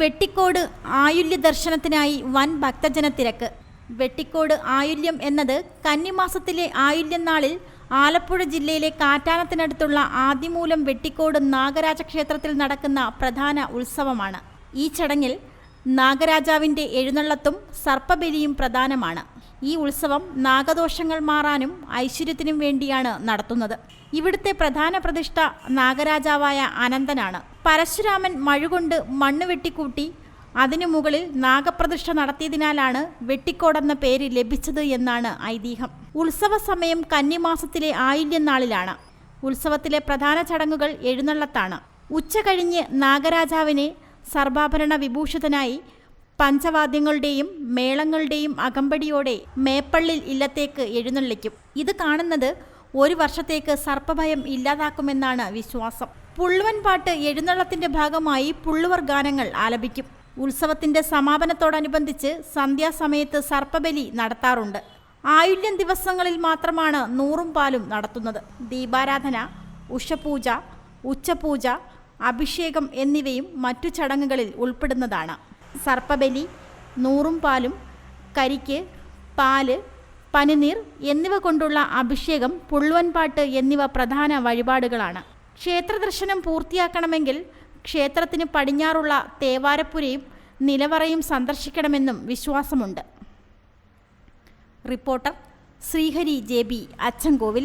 വെട്ടിക്കോട് ആയുല്യ ദർശനത്തിനായി വൻ ഭക്തജന തിരക്ക്. വെട്ടിക്കോട് ആയുല്യം എന്നത് കന്നിമാസത്തിലെ ആയുല്യം നാളിൽ ആലപ്പുഴ ജില്ലയിലെ കാറ്റാനത്തിനടുത്തുള്ള ആദിമൂലം വെട്ടിക്കോട് നാഗരാജ ക്ഷേത്രത്തിൽ നടക്കുന്ന പ്രധാന ഉത്സവമാണ്. ഈ ചടങ്ങിൽ നാഗരാജാവിന്റെ എഴുന്നള്ളത്തും സർപ്പബലിയും പ്രധാനമാണ് ഈ ഉത്സവം നാഗദോഷങ്ങൾ മാറാനും ഐശ്വര്യത്തിനും വേണ്ടിയാണ് നടത്തുന്നത്. ഇവിടുത്തെ പ്രധാന പ്രതിഷ്ഠ നാഗരാജാവായ അനന്തനാണ്. പരശുരാമൻ മഴുകൊണ്ട് മണ്ണ് വെട്ടിക്കൂട്ടി അതിനു മുകളിൽ നാഗപ്രതിഷ്ഠ നടത്തിയതിനാലാണ് വെട്ടിക്കോടെന്ന പേര് ലഭിച്ചത് എന്നാണ് ഐതിഹ്യം. ഉത്സവ സമയം കന്നിമാസത്തിലെ ആയില്യനാളിലാണ്. ഉത്സവത്തിലെ പ്രധാന ചടങ്ങുകൾ എഴുന്നള്ളത്താണ്. ഉച്ച കഴിഞ്ഞ് നാഗരാജാവിനെ സർവാഭരണ വിഭൂഷിതനായി പഞ്ചവാദ്യങ്ങളുടെയും മേളങ്ങളുടെയും അകമ്പടിയോടെ മേപ്പള്ളിൽ ഇല്ലത്തേക്ക് എഴുന്നള്ളിക്കും. ഇത് കാണുന്നത് ഒരു വർഷത്തേക്ക് സർപ്പഭയം ഇല്ലാതാക്കുമെന്നാണ് വിശ്വാസം. പുള്ളുവൻ പാട്ട് എഴുന്നള്ളത്തിന്റെ ഭാഗമായി പുള്ളുവർ ഗാനങ്ങൾ ആലപിക്കും. ഉത്സവത്തിന്റെ സമാപനത്തോടനുബന്ധിച്ച് സന്ധ്യാസമയത്ത് സർപ്പബലി നടത്താറുണ്ട്. ആയുല്യം ദിവസങ്ങളിൽ മാത്രമാണ് നൂറും പാലും നടത്തുന്നത്. ദീപാരാധന ഉഷപൂജ ഉച്ചപൂജ അഭിഷേകം എന്നിവയും മറ്റു ചടങ്ങുകളിൽ ഉൾപ്പെടുന്നതാണ്. സർപ്പബലി നൂറും പാലും കരിക്ക് പാൽ പനിനീർ എന്നിവ കൊണ്ടുള്ള അഭിഷേകം പുള്ളുവൻപാട്ട് എന്നിവ പ്രധാന വഴിപാടുകളാണ്. ക്ഷേത്രദർശനം പൂർത്തിയാക്കണമെങ്കിൽ ക്ഷേത്രത്തിന് പടിഞ്ഞാറുള്ള തേവാരപ്പുരയും നിലവറയും സന്ദർശിക്കണമെന്നും വിശ്വാസമുണ്ട്. Reporter Sreehari J B Achankovil.